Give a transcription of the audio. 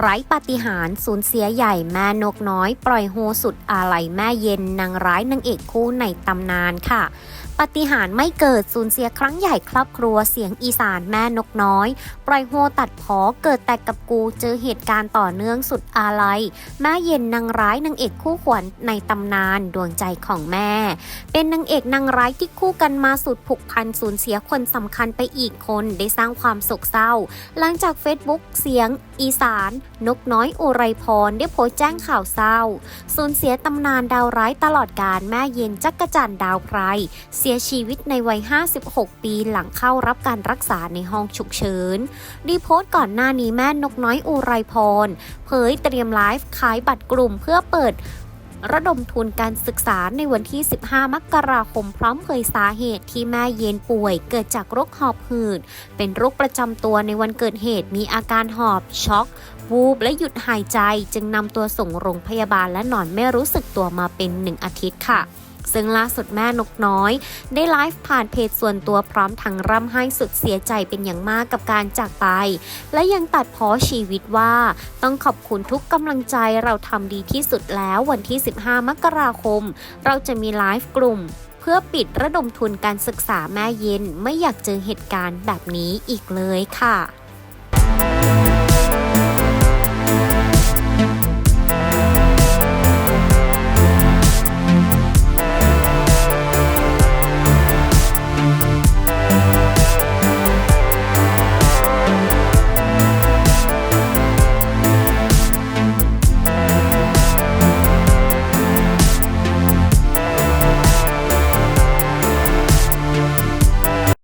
ไร้ปาฏิหาริย์สูญเสียใหญ่แม่นกน้อย ปล่อยโฮสุดอาลัยแม่เย็นนางร้ายนางเอกคู่ในตำนานค่ะปาฏิหาริย์ไม่เกิดสูญเสียครั้งใหญ่ครอบครัวเสียงอีสานแม่นกน้อย ปล่อยโฮตัดพอเกิดแต่กับกูเจอเหตุการณ์ต่อเนื่องสุดอาลัยแม่เย็นนางร้ายนางเอกคู่ขวัญในตำนานดวงใจของแม่ เป็นนางเอกนางร้ายที่คู่กันมาสุดผูกพันสูญเสียคนสำคัญไปอีกคนได้สร้างความโศกเศร้า หลังจาก Facebook เสียงอีสานนกน้อยอุไรพรได้โพสต์แจ้งข่าวเศร้า สูญเสียตำนานดาวร้ายตลอดการแม่เย็นจักรจันดาวไพรเสียชีวิตในวัย 56 ปีหลังเข้ารับการรักษาในห้องฉุกเฉินดีโพสต์ก่อนหน้านี้แม่นกน้อยอุไรพรเผยเตรียมไลฟ์ขายบัตรกลุ่มเพื่อเปิด ระดมทุนการศึกษาในวันที่ 15 มกราคมพร้อมเผยสาเหตุที่แม่เย็นป่วย เกิดจากโรคหอบหืด เป็นโรคประจำตัวในวันเกิดเหตุมีอาการหอบช็อกวูบและหยุดหายใจจึงนำตัวส่งโรงพยาบาลและนอนไม่รู้สึกตัวมาเป็นหนึ่งอาทิตย์ค่ะ ซึ่งล่าสุดแม่นกน้อย ได้ไลฟ์ผ่านเพจส่วนตัวพร้อมทั้งร่ำไห้สุดเสียใจเป็นอย่างมากกับการจากไป และยังตัดพ้อชีวิตว่า ต้องขอบคุณทุกกำลังใจเราทำดีที่สุดแล้ววันที่ 15 มกราคม เราจะมีไลฟ์กลุ่มเพื่อปิดระดมทุนการศึกษาแม่เย็น ไม่อยากเจอเหตุการณ์แบบนี้อีกเลยค่ะ